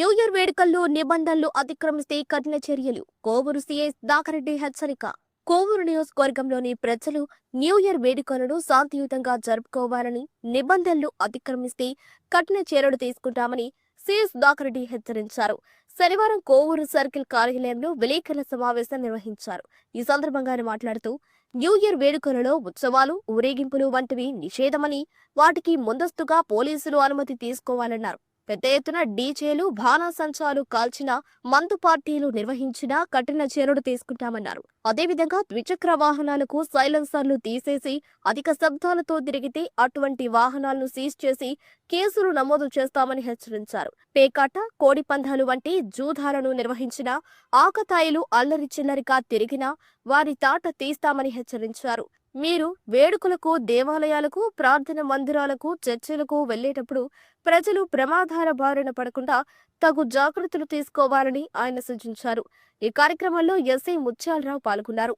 New year వేడుకల్లో నిబంధనలు అతిక్రమిస్తే కఠిన చర్యలు. కోవూరు సీఎస్ దాకరెడ్డి హెచ్చరిక. కోవూరు నియోజకవర్గంలోని ప్రజలు న్యూ ఇయర్ వేడుకలను శాంతియుతంగా జరుపుకోవాలని నిబంధనలు అతిక్రమిస్తే కఠిన చర్యలు తీసుకుంటామని సీఎస్ దాకరెడ్డి హెచ్చరించారు. శనివారం కోవూరు సర్కిల్ కార్యాలయంలో విలేకరుల సమావేశం నిర్వహించారు. ఈ సందర్భంగా మాట్లాడుతూ న్యూ ఇయర్ వేడుకలలో ఉత్సవాలు ఊరేగింపులు వంటివి నిషేధమని వాటికి ముందస్తుగా పోలీసులు అనుమతి తీసుకోవాలన్నారు. పెద్ద ఎత్తున డీజేలు బాణాసంచాలు కాల్చిన మందు పార్టీలు నిర్వహించినా కఠిన చర్యలు తీసుకుంటామన్నారు. అదేవిధంగా ద్విచక్ర వాహనాలకు సైలెన్సర్లు తీసేసి అధిక శబ్దాలతో తిరిగితే అటువంటి వాహనాలను సీజ్ చేసి కేసులు నమోదు చేస్తామని హెచ్చరించారు. పేకాట కోడి పందాలు వంటి జూధాలను నిర్వహించిన ఆకతాయిలు అల్లరి చిల్లరిగా తిరిగినా వారి తాట తీస్తామని హెచ్చరించారు. మీరు వేడుకలకు దేవాలయాలకు ప్రార్థన మందిరాలకు చర్చిలకు వెళ్ళేటప్పుడు ప్రజలు ప్రమాదాల బారిన పడకుండా తగు జాగ్రత్తలు తీసుకోవాలని ఆయన సూచించారు. ఈ కార్యక్రమంలో ఎస్ఐ ముత్యాలరావు పాల్గొన్నారు.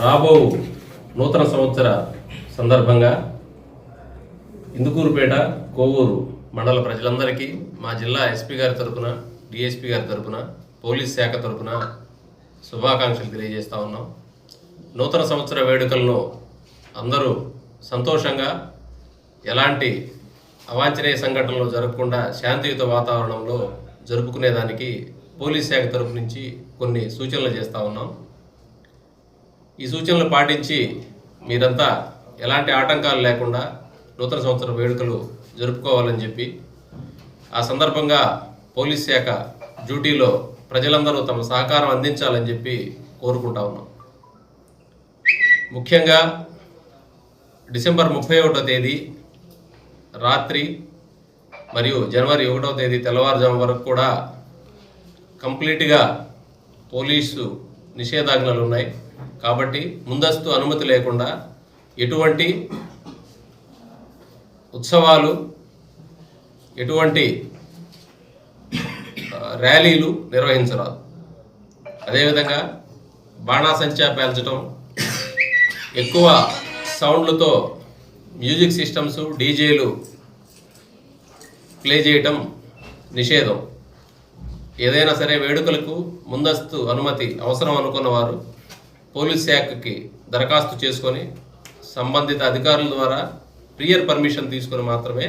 రాబో నూతన సంవత్సర సందర్భంగా ఇందుకూరుపేట కోవూరు మండల ప్రజలందరికీ మా జిల్లా ఎస్పీ గారి తరపున డిఎస్పీ గారి తరపున పోలీస్ శాఖ తరపున శుభాకాంక్షలు తెలియజేస్తా ఉన్నాం. నూతన సంవత్సర వేడుకల్లో అందరూ సంతోషంగా ఎలాంటి అవాంఛనీయ సంఘటనలు జరగకుండా శాంతియుత వాతావరణంలో జరుపుకునేదానికి పోలీస్ శాఖ తరపు నుంచి కొన్ని సూచనలు చేస్తూ ఉన్నాం. ఈ సూచనలు పాటించి మీరంతా ఎలాంటి ఆటంకాలు లేకుండా నూతన సంవత్సర వేడుకలు జరుపుకోవాలని చెప్పి ఆ సందర్భంగా పోలీస్ శాఖ డ్యూటీలో ప్రజలందరూ తమ సహకారం అందించాలని చెప్పి కోరుకుంటా ఉన్నాం. ముఖ్యంగా డిసెంబర్ ముప్పై ఒకటో తేదీ రాత్రి మరియు జనవరి ఒకటో తేదీ తెల్లవారుజాము వరకు కూడా కంప్లీట్గా పోలీసు నిషేధాజ్ఞలు ఉన్నాయి. కాబట్టి ముందస్తు అనుమతి లేకుండా ఎటువంటి ఉత్సవాలు ఎటువంటి ర్యాలీలు నిర్వహించరాదు. అదేవిధంగా బాణాసంచా పేల్చడం ఎక్కువ సౌండ్లతో మ్యూజిక్ సిస్టమ్స్ డీజేలు ప్లే చేయటం నిషేధం. ఏదైనా సరే వేడుకలకు ముందస్తు అనుమతి అవసరం అనుకున్న వారు పోలీస్ శాఖకి దరఖాస్తు చేసుకొని సంబంధిత అధికారుల ద్వారా ప్రియర్ పర్మిషన్ తీసుకొని మాత్రమే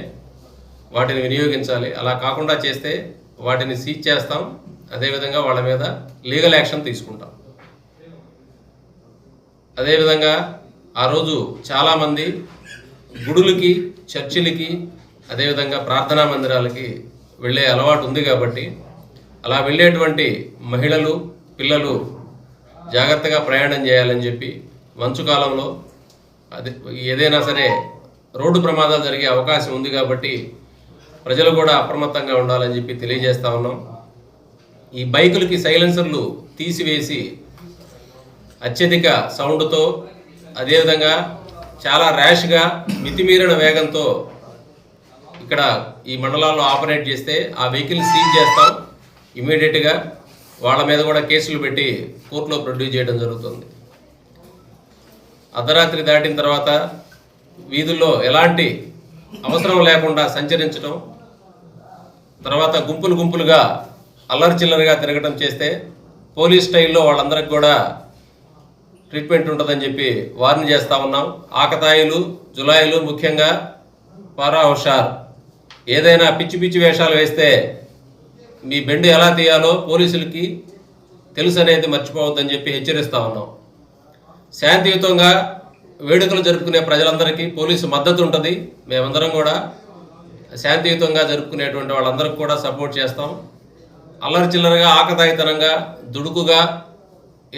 వాటిని వినియోగించాలి. అలా కాకుండా చేస్తే వాటిని సీజ్ చేస్తాం. అదేవిధంగా వాళ్ళ మీద లీగల్ యాక్షన్ తీసుకుంటాం. అదేవిధంగా ఆ రోజు చాలామంది గుడులకి చర్చిలకి అదేవిధంగా ప్రార్థనా మందిరాలకి వెళ్ళే అలవాటు ఉంది కాబట్టి అలా వెళ్ళేటువంటి మహిళలు పిల్లలు జాగ్రత్తగా ప్రయాణం చేయాలని చెప్పి మంచు కాలంలో అది ఏదైనా సరే రోడ్డు ప్రమాదాలు జరిగే అవకాశం ఉంది కాబట్టి ప్రజలు కూడా అప్రమత్తంగా ఉండాలని చెప్పి తెలియజేస్తా ఉన్నాం. ఈ బైకులకి సైలెన్సర్లు తీసివేసి అత్యధిక సౌండ్తో అదేవిధంగా చాలా ర్యాష్గా మితిమీరిన వేగంతో ఇక్కడ ఈ మండలాల్లో ఆపరేట్ చేస్తే ఆ వెహికల్ సీజ్ చేస్తాం. ఇమీడియట్గా వాళ్ళ మీద కూడా కేసులు పెట్టి కోర్టులో ప్రొడ్యూస్ చేయడం జరుగుతుంది. అర్ధరాత్రి దాటిన తర్వాత వీధుల్లో ఎలాంటి అవసరం లేకుండా సంచరించడం తర్వాత గుంపులు గుంపులుగా అల్లరి చిల్లరిగా తిరగడం చేస్తే పోలీస్ స్టైల్లో వాళ్ళందరికి కూడా ట్రీట్మెంట్ ఉంటుందని చెప్పి వార్న్ చేస్తూ ఉన్నాం. ఆకతాయిలు జులాయిలు ముఖ్యంగా పారా హుషార్. ఏదైనా పిచ్చి పిచ్చి వేషాలు వేస్తే మీ బెండు ఎలా తీయాలో పోలీసులకి తెలుసు అనేది మర్చిపోవద్దని చెప్పి హెచ్చరిస్తూ ఉన్నాం. శాంతియుతంగా వేడుకలు జరుపుకునే ప్రజలందరికీ పోలీసు మద్దతు ఉంటుంది. మేమందరం కూడా శాంతియుతంగా జరుపుకునేటువంటి వాళ్ళందరికీ కూడా సపోర్ట్ చేస్తాం. అల్లరి చిల్లరగా ఆకతాయితనంగా దుడుకుగా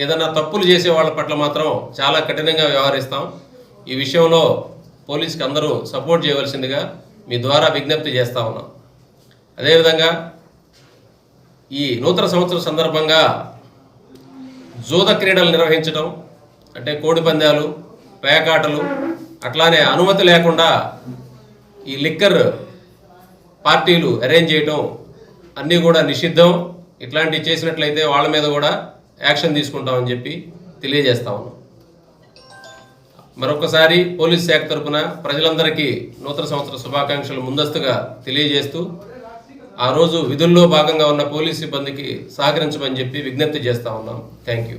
ఏదైనా తప్పులు చేసే వాళ్ళ పట్ల మాత్రం చాలా కఠినంగా వ్యవహరిస్తాం. ఈ విషయంలో పోలీస్కి అందరూ సపోర్ట్ చేయవలసిందిగా మీ ద్వారా విజ్ఞప్తి చేస్తా ఉన్నాం. అదేవిధంగా ఈ నూతన సంవత్సరం సందర్భంగా జూద క్రీడలు నిర్వహించడం అంటే కోడి పందాలు పేకాటలు అట్లానే అనుమతి లేకుండా ఈ లిక్కర్ పార్టీలు అరేంజ్ చేయటం అన్నీ కూడా నిషిద్ధం. ఇట్లాంటివి చేసినట్లయితే వాళ్ళ మీద కూడా యాక్షన్ తీసుకుంటామని చెప్పి తెలియజేస్తా ఉన్నాం. మరొకసారి పోలీస్ శాఖ తరఫున ప్రజలందరికీ నూతన సంవత్సర శుభాకాంక్షలు ముందస్తుగా తెలియజేస్తూ ఆ రోజు విధుల్లో భాగంగా ఉన్న పోలీస్ సిబ్బందికి సహకరించమని చెప్పి విజ్ఞప్తి చేస్తా ఉన్నాం. Thank you.